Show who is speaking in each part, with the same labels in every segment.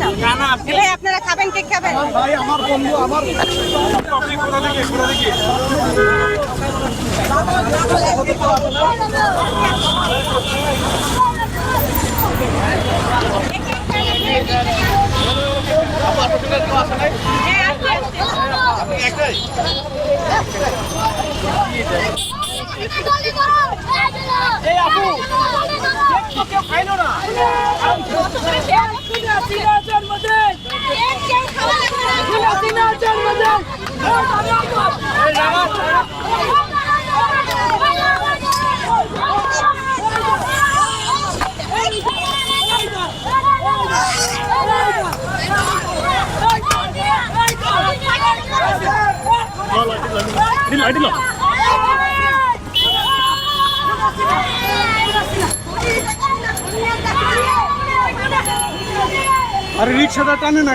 Speaker 1: না এ ভাই আপনারা খাবেন কেক খাবেন?
Speaker 2: ভাই আমার বন্ধু আমার
Speaker 1: আসছে, আসছে।
Speaker 3: এই আপু কেউ খাইলো না জন্মদিন জন্মদিন
Speaker 2: আরে রিক্সাটা টানে না।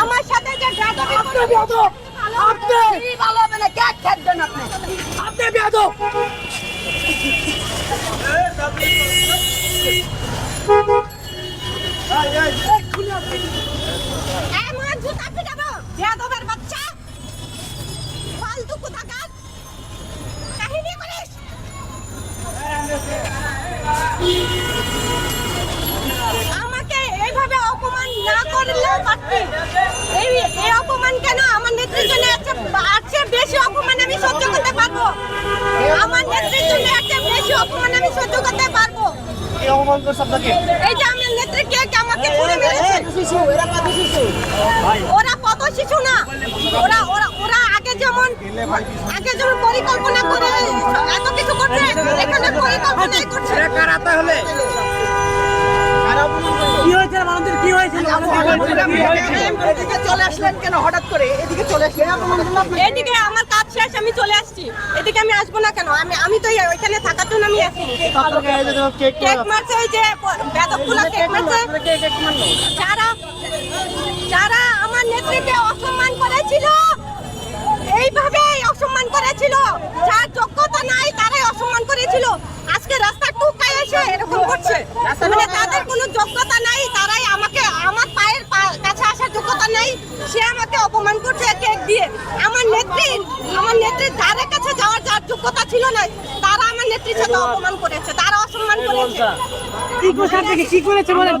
Speaker 1: আমার সাথে যে
Speaker 3: আপনি
Speaker 1: ভালো হবে না? কেক খাবেন আপনি?
Speaker 3: আপনি বেদম
Speaker 1: এমন করলেও এই এই অপমান কেন? আমার নেত্রীর জন্য আছে আছে বেশি অপমান আমি সহ্য করতে পারব। আমার নেত্রীর জন্য আছে বেশি অপমান আমি সহ্য করতে পারব।
Speaker 2: কি অপমান করছে আপনাকে?
Speaker 1: এই যে আমার নেত্রী কে কে আমাকে ছুড়ে মেরেছে? ওরা কত শিশু না? ওরা ওরা ওরা আগে যেমন আগে যেমন পরিকল্পনা করে এত কিছু করছে এখানে পরিকল্পনাই করছে।
Speaker 2: কারা তাহলে
Speaker 3: কি হয়েছে আমাদের কি হয়েছে
Speaker 4: এদিকে চলে আসলেন কেন? হঠাৎ করে এদিকে চলে আসলেন
Speaker 1: এদিকে আমার কাজ শেষ আমি চলে আসছি। এদিকে আমি আসব না কেন? আমি আমি তো ওইখানে থাকার জন্য আমি আসি
Speaker 2: কেক
Speaker 1: কেক মারছে ওই যে বেদকগুলো কেক মারছে। যারা যারা আমার নেত্রীকে অসম্মান করেছিল এইভাবে অসম্মান করেছিল। যার যোগ্যতা নাই তারাই অসম্মান করেছিল। আজকে রাস্তা টুকায় এসে এরকম করছে। মানে তাদের কোনো যোগ্যতা নাই তারাই আমাকে আমার পায়ের পা- কাছে আসার যোগ্যতা নাই সে আমাকে অপমান করছে কেক দিয়ে। আমার নেত্রী আমার নেত্রীর ধারে কাছে যাওয়ার যার যোগ্যতা ছিল না তারা আমার নেত্রীর সাথে অপমান করেছে তারা অসম্মান
Speaker 3: করেছে। কি করেছে বলেন?